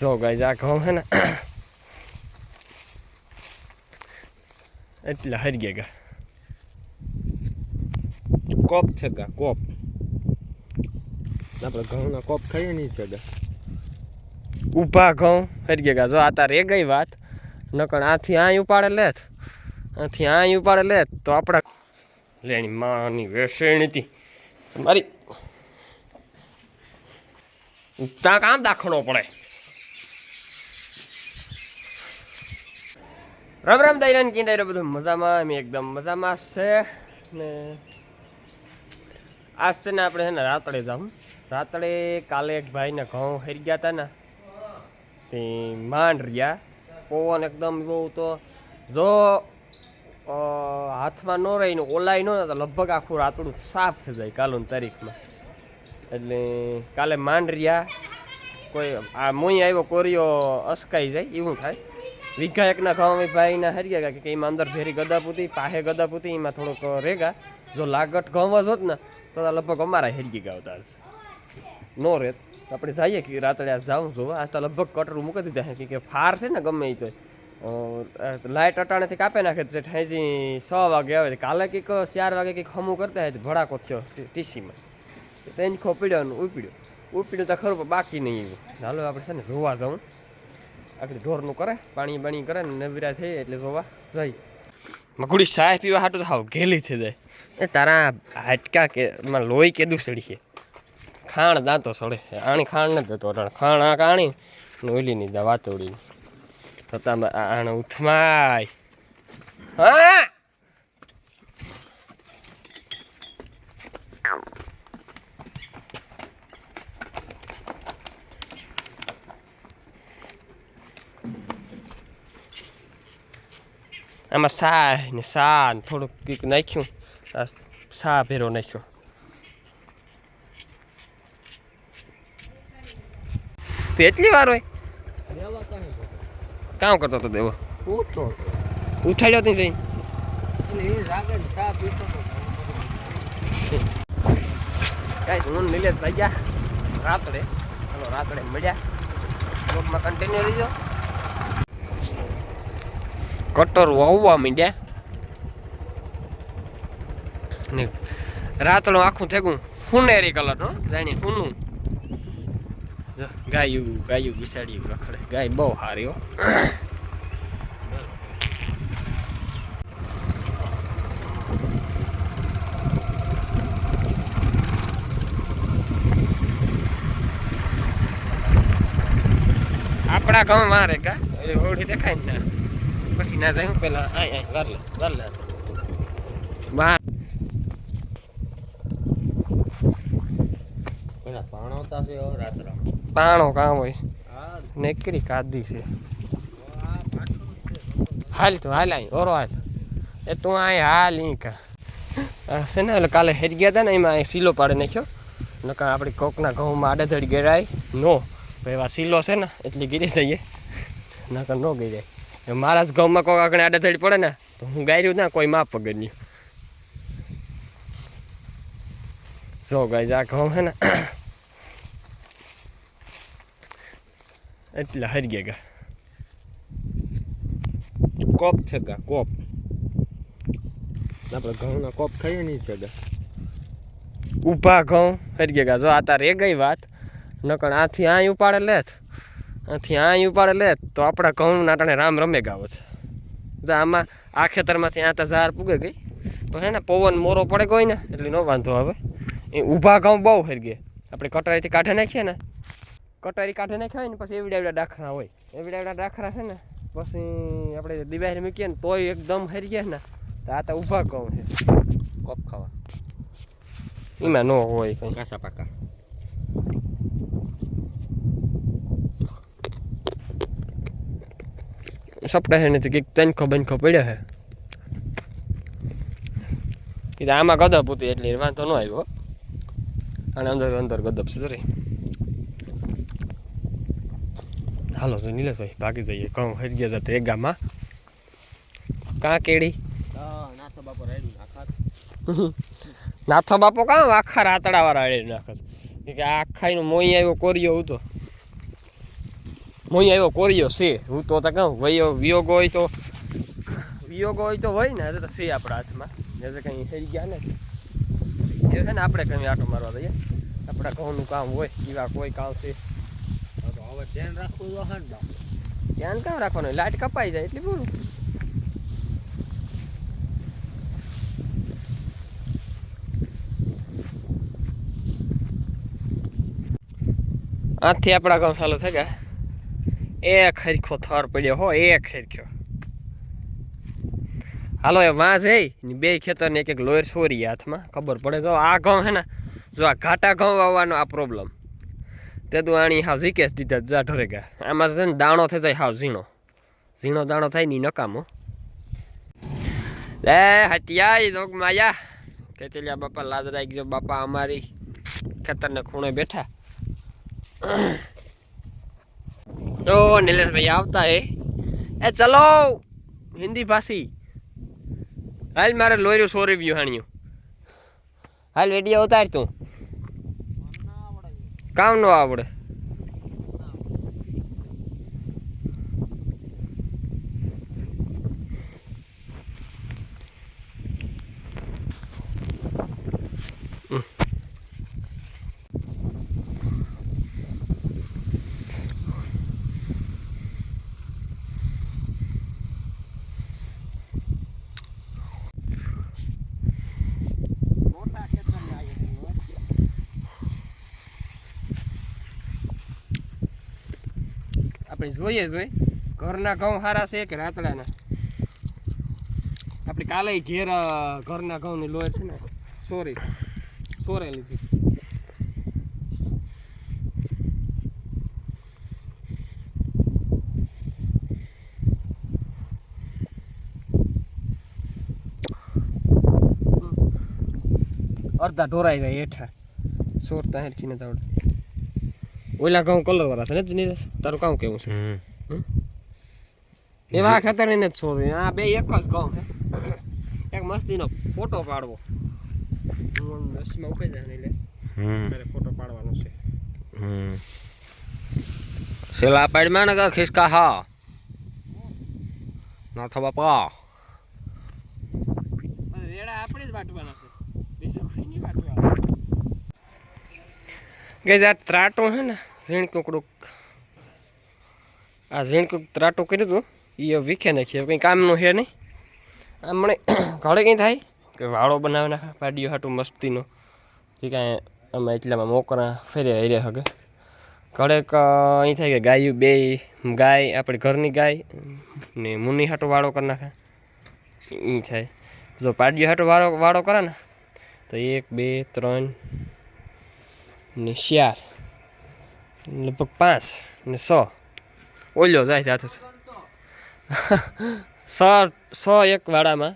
જો ગાઈઝ આ ઘઉં હે ને, એટલે હરી ગયા ગા કોપ છે ગા કોપ. આપણે ઘઉંના કોપ ખાઈએ નહીં છે ગા ઊભા ઘઉં, હરી ગયા ગા જો, આ તાર એ ગઈ વાત નકણ આથી આ ઉપાડે લેત. આથી આ ઉપાડે લેત, તો આપણા લેણી માની વેસેણી હતી. મારી ત્યાં કામ દાખણો પડે. રામ રામ દૈરાન કી દૈરો બધું? મજામાં? એમ એકદમ મજામાં છે. ને આજ છે ને આપણે છે ને રાતડે જાઉં. રાતડે કાલે એક ભાઈને ઘઉં હરી ગયા હતા ને, તે માંડ રહ્યા. પવન એકદમ બહુ તો જો હાથમાં ન રહીને ઓલાઈ ન તો લગભગ આખું રાતડું સાફ થઈ જાય કાલની તારીખમાં. એટલે કાલે માંડ રહ્યા. કોઈ આ મોઈ આવ્યો, કોરિયો અસકાઈ જાય, એવું થાય. વીઘા એકના ઘઉં ભાઈના હરી ગયા કે એમાં અંદર ભેરી ગદાપુતી પાહે ગદાપુતી એમાં થોડોક રેગા. જો લાગટ ઘઉં જ હોત ને, તો લગભગ અમારા હેરગી ગયા હતા નો રેત. આપણે જઈએ કે રાત્રે આજ જાઉં જોવા. આજ તો લગભગ કટરું મૂકી દીધા છે કે ફાર છે ને ગમે એ તો. લાઇટ અટાણેથી કાપી નાખે છે. ઠેજી છ વાગે આવે કાલે કંઈક ચાર વાગે કંઈક હમું કરતા હોય ભડાકો થયો ટીસીમાં. તેની ખો પીડ્યો ઉપડ્યો તો ખરું બાકી નહીં એવું. ચાલો આપણે છે ને જોવા જાઉં. આગળ ઢોરનું કરે પાણી બાણી કરે ને નવીરા થઈ એટલે જોવા જઈ મગુડી સાય પીવા હાટું હાવ ઘેલી થઈ જાય. એ તારા હાટકા કે માં લોહી કેદું સડી છે. ખાણ દાંતો સડે આણી ખાણ નથી દેતો ખાણ આ કાણી ઓલી ની દવા તોડી તો તમે આણ ઉથમાય. હા! આમાં સા ને સા ને થોડુંક કંઈક નાખ્યું. સા ભેરો નાખ્યો. તે એટલી વાર હોય? દેવા કામ કરતો હતો દેવો. ઉઠાડ્યો નહીં. જઈ. કાંઈ હું નિલેશ ભાઈ ગયા રાત્રે. ચાલો રાત્રે મળ્યા. બ્લોકમાં કન્ટિન્યુ રહીજો. કટર વાવવા માંડ્યા. ને રાતનું આખું થેગું હુનેરી કલરનો જાણી હુનું ગાયું ગાયું બિસાડ્યું, રખડે. ગાય બહુ હાર્યો આપણા ગામ મારે કા? એ હોળી દેખાય ના. પછી ના જાય હું પેલા આય આય વાર લે વાર લે બહાર પેલા પાણવતા છે હવે રાત્રા પાણો કામ હોય હા નેકરી કાધી છે હાલ તું હાલ આય ઓરો હાલ એ તું આય હાલ ઈ કા છે ને એટલે કાલે હેજ ગયા હતા ને એમાં સીલો પાડી નાખ્યો નકા આપણી કોકના ઘઉંમાં આડેધડ ગેરાય નો ભાઈ એવા સીલો છે ને એટલી ગીરી જઈએ નકર ન ગઈ જાય મારા જ ઘઉંમાં કોઈ આગળ આડાધડી પડે ને, તો હું ગાયરું ના, કોઈ માપ પગડ્યું જો ગાય આ ઘઉં હે ને, એટલે હરી ગયા ગા. કોપ છે ગા, કોપ. આપણે ઘઉંના કોપ ખાઈએ નહીં છે ગા. ઊભા ઘઉં, હરી ગયા જો આ તારે ગઈ વાત, નકર આથી આય ઉપાડે લેત. આથી આ ઉપાડે લે, તો આપણા ઘઉં નાટાને રામ રમે ગાવો છે. તો આમાં, આ ખેતરમાંથી આ તો ઝાર પૂગે ગઈ. તો હે ને, પવન મોરો પડે કોઈ ને એટલે ન વાંધો આવે. એ ઊભા ઘઉં બહુ હરી ગયા. આપણે કટારીથી કાઢે નાખીએ ને. કટારી કાઢે નાખ્યા હોય ને, પછી એવડા એવડા ડાખરા હોય. એવડા એવડા ડાખરા છે ને, પછી આપણે દિવાળી મૂકીએ ને, તોય એકદમ હરી ગયા ને. તો આ તો ઊભા ઘઉં છે. કોપ ખાવા. એમાં ન હોય કંઈ. કાસા પાકા. સપડા છે નથી કંઈક તનખો બનખો પડ્યો છે કીધું આમાં ગદબ હતી એટલે વાંધો ન આવ્યો. અને અંદર અંદર ગદબ છે જરી હાલો, તો નિલેશભાઈ, ભાગી જઈએ. કહું હરી ગયા જતા એક ગામમાં કાં કેડી? નાથો બાપો રેડી નાખાત કાં? આખા રાતડા વાળા અડે નાખે છે. કે આખા આખાઈનો મોઈ આવ્યો, કોરિયો હતો હું અહીંયા આવ્યો કોરિયો છે હું તો તા કહું વયો વિયોગ હોય તો વિયોગ હોય તો હોય ને તો છે આપણા હાથમાં. જે કંઈ થઈ ગયા ને. એ છે ને આપણે કંઈ આટો મારવા દઈએ. આપણા ઘઉંનું કામ હોય એવા કોઈ કામ છે. હવે ધ્યાન રાખવું ધ્યાન કામ રાખવાનું? લાઇટ કપાઈ જાય એટલે પૂરું આથી આપણા ગામ ચાલુ થઈ ગયા. એક હરખો થર પડ્યો હો, એક હરખ્યો હાલો, એ વાંઝ હે. બે ખેતર ને એક એક લોયર છોરી હાથમાં. ખબર પડે? જો આ ઘઉં હે ને, જો આ ઘાટા ઘઉં વાવવાનો આ પ્રોબ્લેમ તે તું આણી હાવ ઝીકેસ દીધા જા ઢોરે ગયા આમાં છે ને દાણો થઈ જાય હાવ ઝીણો. ઝીણો દાણો થાયની નકામો. લે હટિયા દોગ માયા. તેતલિયા બાપા લાદ રાખજો બાપા અમારી ખેતરને ખૂણે બેઠા. ઓ નિલેશભાઈ આવતા એ એ, ચલો. હિન્દી ભાષી. હાલ મારે લોર્યું સોરી વ્યુ હાણ્યું. હાલ વેડિયા ઉતાર તું. કામ નો આવડે હમ. મોટા ખેતરની આ એક હોય. આપણે જોઈએ જોઈએ ઘરના ઘઉં સારા છે કે રાતડાના? આપણે કાલે ઘેર ઘરના ઘઉંની લોહી છે ને. સોરી સોરે લીધી. અડધા ઢોરાઈ જાય હેઠા. સોરતા હેરખીને તાવડે ઓલા ઘઉં કલર વાળા છે ને જ નીરજ તારું કામ કેવું છે? એવા ખેતર ને જ છોડવી આ બે એક જ ઘઉં છે. એક મસ્તીનો ફોટો પાડવો. દસમાં જાય એટલે મારે ફોટો પાડવાનો છે. સેલા પાડમાં ને કા ખિસકા હા. ના થવા બાપા રેડા આપણે જ વાટવાના છે. બીજું કોઈ નહીં વાટવાના. ગઈ આ ત્રાટો છે ને ઝીણ કુકડું આ ઝીણ કુક ત્રાટો કર્યું હતું એ વીખે નાખીએ કંઈ કામનું છે નહીં. મને ઘરે કંઈ થાય કે વાળો બનાવી નાખે, પાડીઓ હાટું મસ્તીનો. કે કાંઈ અમે એટલામાં મોકરા ફેરે હરે હગે. ઘડેક અહીં થાય કે ગાયું બે, ગાય, આપણી ઘરની ગાય, ને મુની હાટો વાળો કરી નાખે. એ થાય. જો પાડીઓ હાટો વાળો વાળો કરે ને, તો એક, બે, ત્રણ ને ચાર લગભગ પાંચ ને સો ઓલ્યો જાય સાથે સો સો એક વાળામાં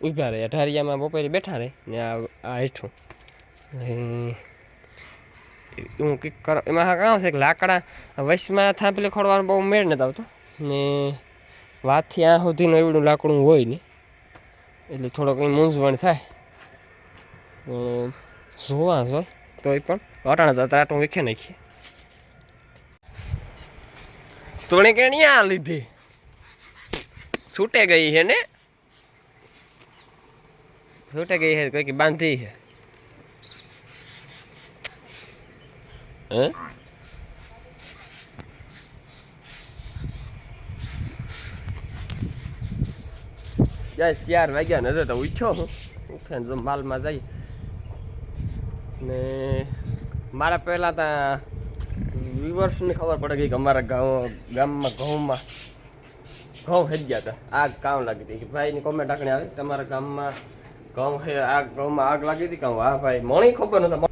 ઊભા રહે અઢારિયામાં બપોરે બેઠા રહે ને આ આ હેઠું. હું કંઈક કર એમાં હા, કાં છે લાકડા વૈશમાં થાંભલે ખોડવાનો બહુ મેળ નથી આવતો. ને વાતથી આ સુધીનું એવડું લાકડું હોય ને એટલે થોડો કંઈ મૂંઝવણ થાય. જોવા જોઈ તોય પણ. અટાણા જતા આટું વીખે નાખીએ. તોણે કે આ લીધી? છૂટે ગઈ છે ને? છૂટે ગઈ છે કંઈક બાંધી છે. હે? જાય ચાર વાગ્યા નજર તો ઉઠ્યો હું. ઉઠે માલમાં જઈ ને મારા પહેલાં ત્યાં વિવર્સની ખબર પડે ગઈ કે અમારા ગામ ગામમાં, ઘઉંમાં ઘઉં હેરી ગયા હતા આગ કામ લાગી હતી. કે ભાઈની કોમેન્ટ આકણી આવી. તમારા ગામમાં ઘઉં હે, આગ, ઘઉંમાં આગ લાગી હતી કહું હા ભાઈ, મણી ખબર નતા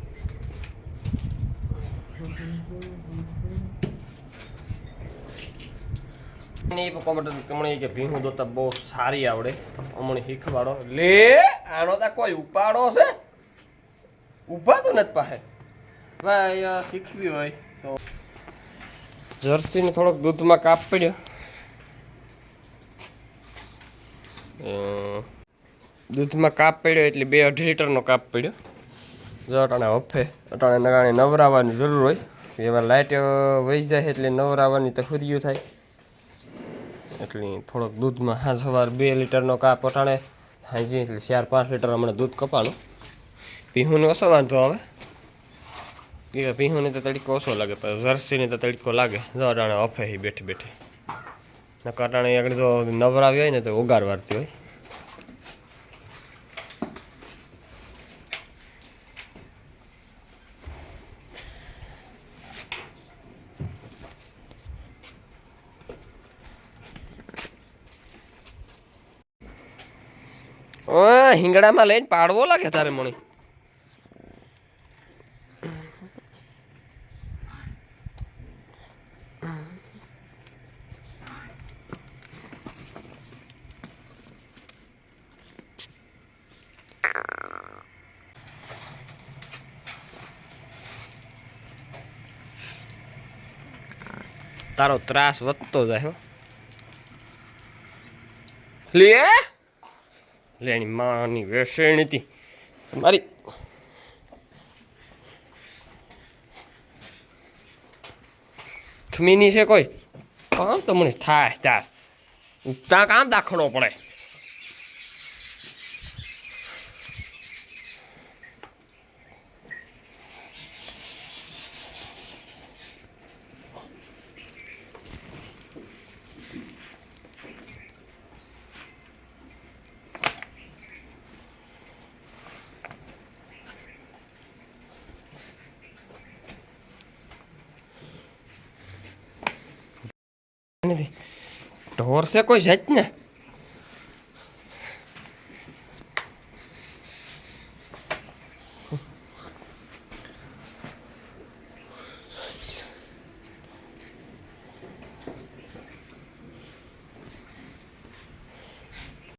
એ કોમેન્ટ તમને કે ભીહું દોતા બહુ સારી આવડે. અમણી શીખવાડો. લે, આનો તો કોઈ ઉપાડો છે? ઊભા તો નથી પાસે. ભાઈ શીખવી હોય તો. જર્સીને થોડોક દૂધમાં કાપ પડ્યો. દૂધમાં કાપ પડ્યો એટલે બે અઢી લીટરનો કાપ પડ્યો. જો અટાણે હફે અટાણે નગાણે નવરાવવાની જરૂર હોય. એવા લાઇટ વહી જાય એટલે નવરાવાની તો ખુદિયું થાય. એટલે થોડોક દૂધમાં હા સવાર બે લીટરનો કાપ અટાણે હાજી એટલે ચાર પાંચ લીટર હમણાં દૂધ કપાણું. પીહુને ઓછો વાંધો આવે? કે પીહુને તો તડકો ઓછો લાગે, પણ જર્સીને તો તડકો લાગે. જો અટાણે અફે બેઠી બેઠી. નકર અટાણે આગળ તો નવરાવી હોય ને તો ઉગાર વારતી હોય. હિંગડામાં લઈને પાડવો લાગે તારે મણી. તારો ત્રાસ વધતો જાય લે! લેણી માની વેસણીતી મારી. થમીની છે કોઈ? કામ તો મને થાય તાર. ત્યાં કામ દાખલો પડે નથી ઢોર છે કોઈ જાત ને